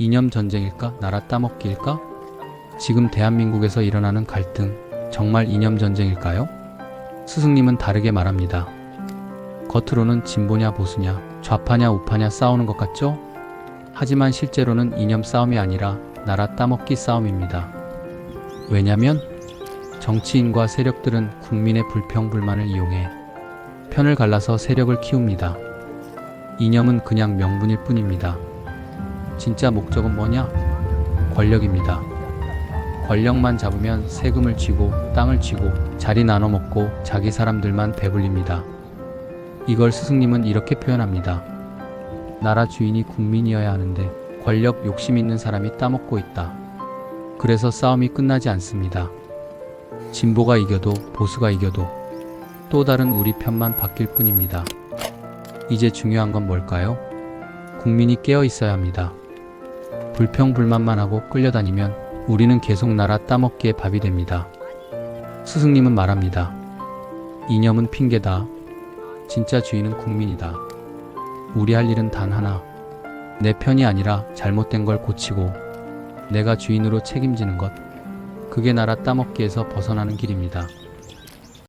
이념 전쟁일까? 나라 따먹기일까? 지금 대한민국에서 일어나는 갈등, 정말 이념 전쟁일까요? 스승님은 다르게 말합니다. 겉으로는 진보냐 보수냐, 좌파냐 우파냐 싸우는 것 같죠? 하지만 실제로는 이념 싸움이 아니라 나라 따먹기 싸움입니다. 왜냐면 정치인과 세력들은 국민의 불평불만을 이용해 편을 갈라서 세력을 키웁니다. 이념은 그냥 명분일 뿐입니다. 진짜 목적은 뭐냐? 권력입니다. 권력만 잡으면 세금을 쥐고 땅을 쥐고 자리 나눠 먹고 자기 사람들만 배불립니다. 이걸 스승님은 이렇게 표현합니다. 나라 주인이 국민이어야 하는데 권력 욕심 있는 사람이 따먹고 있다. 그래서 싸움이 끝나지 않습니다. 진보가 이겨도 보수가 이겨도 또 다른 우리 편만 바뀔 뿐입니다. 이제 중요한 건 뭘까요? 국민이 깨어 있어야 합니다. 불평불만만 하고 끌려다니면 우리는 계속 나라 따먹기에 밥이 됩니다. 스승님은 말합니다. 이념은 핑계다. 진짜 주인은 국민이다. 우리 할 일은 단 하나. 내 편이 아니라 잘못된 걸 고치고 내가 주인으로 책임지는 것. 그게 나라 따먹기에서 벗어나는 길입니다.